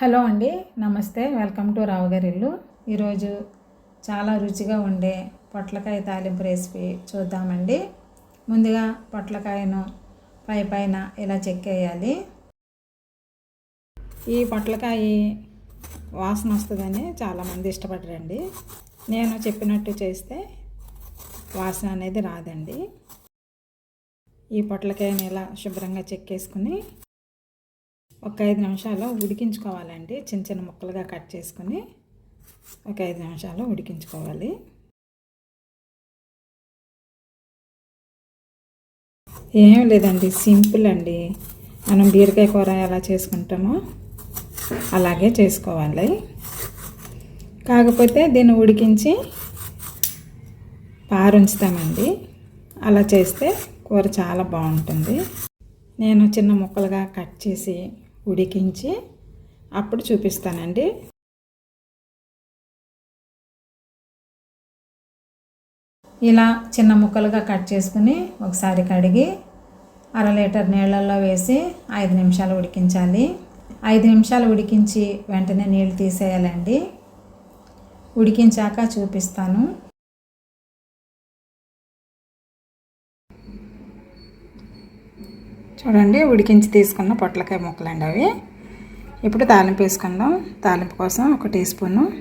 Hello అండి నమస్తే. Welcome to Rao Gari Illu ఈరోజు చాలా రుచిగా ఉండే పొట్లకాయ తాలింపు రెసిపీ చూద్దామండి. ముందుగా పొట్లకాయను పై పైన ఇలా చెక్కేయాలి. ఈ పొట్లకాయ వాసన వస్తుందని చాలామంది ఇష్టపడరండి. నేను చెప్పినట్టు చేస్తే వాసన అనేది రాదండి. ఈ పొట్లకాయని ఇలా శుభ్రంగా చెక్కేసుకుని ఒక ఐదు నిమిషాలు ఉడికించుకోవాలండి. చిన్న చిన్న ముక్కలుగా కట్ చేసుకుని ఒక ఐదు నిమిషాలు ఉడికించుకోవాలి. ఏం లేదండి. సింపుల్ అండి. మనం బీరకాయ కూర ఎలా చేసుకుంటామో అలాగే చేసుకోవాలి. కాకపోతే దీన్ని ఉడికించి పారుంచుతామండి. అలా చేస్తే కూర చాలా బాగుంటుంది. నేను చిన్న ముక్కలుగా కట్ చేసి ఉడికించి అప్పుడు చూపిస్తానండి. ఇలా చిన్న ముక్కలుగా కట్ చేసుకుని ఒకసారి కడిగి అర లీటర్ నీళ్ళల్లో వేసి ఐదు నిమిషాలు ఉడికించాలి. ఐదు నిమిషాలు ఉడికించి వెంటనే నీళ్ళు తీసేయాలండి. ఉడికించాక చూపిస్తాను. చూడండి ఉడికించి తీసుకున్న పొట్లకాయ ముక్కలండి అవి. ఇప్పుడు తాలింపు వేసుకుందాం. తాలింపు కోసం ఒక టీ స్పూను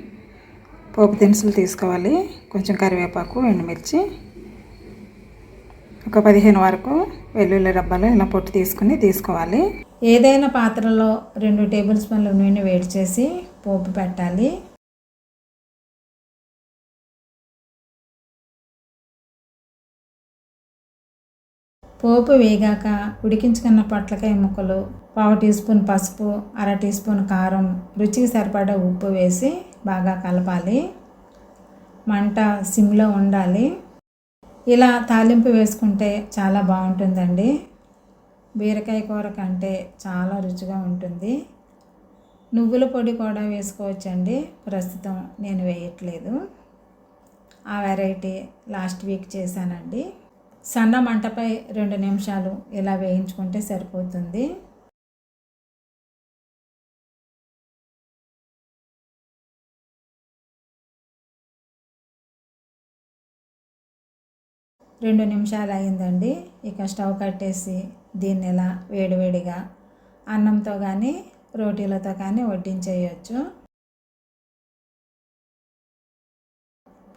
పోపు దినుసులు తీసుకోవాలి. కొంచెం కరివేపాకు ఎండుమిర్చి ఒక పదిహేను వరకు వెల్లుల్లి రబ్బలు ఇలా పొట్టు తీసుకుని తీసుకోవాలి. ఏదైనా పాత్రలో రెండు టేబుల్ స్పూన్ల నూనె వేడి చేసి పోపు పెట్టాలి. పోపు వేగాక ఉడికించుకున్న పొట్లకాయ ముక్కలు పావు టీ స్పూన్ పసుపు అర టీ స్పూన్ కారం రుచికి సరిపడా ఉప్పు వేసి బాగా కలపాలి. మంట సిమ్లో ఉండాలి. ఇలా తాలింపు వేసుకుంటే చాలా బాగుంటుందండి. బీరకాయ కూర కంటే చాలా రుచిగా ఉంటుంది. నువ్వుల పొడి కూడా వేసుకోవచ్చండి. ప్రస్తుతం నేను వేయట్లేదు. ఆ వెరైటీ లాస్ట్ వీక్ చేశానండి. సన్న మంటపై రెండు నిమిషాలు ఇలా వేయించుకుంటే సరిపోతుంది. రెండు నిమిషాలు అయిందండి. ఇక స్టవ్ కట్టేసి దీన్ని ఇలా వేడివేడిగా అన్నంతో కానీ రోటీలతో కానీ వడ్డించేయచ్చు.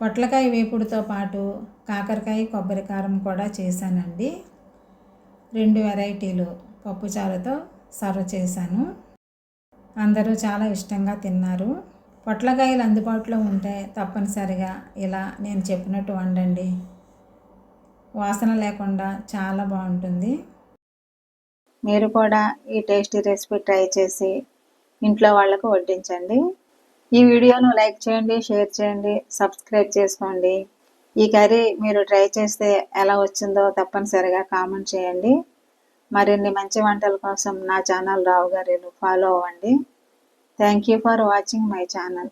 పొట్లకాయ వేపుడుతో పాటు కాకరకాయ కొబ్బరికారం కూడా చేశానండి. రెండు వెరైటీలు పప్పుచారుతో సర్వ్ చేశాను. అందరూ చాలా ఇష్టంగా తిన్నారు. పొట్లకాయలు అందుబాటులో ఉంటే తప్పనిసరిగా ఇలా నేను చెప్పినట్టు వండండి. వాసన లేకుండా చాలా బాగుంటుంది. మీరు కూడా ఈ టేస్టీ రెసిపీ ట్రై చేసి ఇంట్లో వాళ్ళకు వడ్డించండి. ఈ వీడియోను లైక్ చేయండి షేర్ చేయండి సబ్స్క్రైబ్ చేసుకోండి. ఈ కర్రీ మీరు ట్రై చేస్తే ఎలా వచ్చిందో తప్పనిసరిగా కామెంట్ చేయండి. మరిన్ని మంచి వంటల కోసం నా ఛానల్ రావు గారు ఫాలో అవ్వండి. Thank you for watching my channel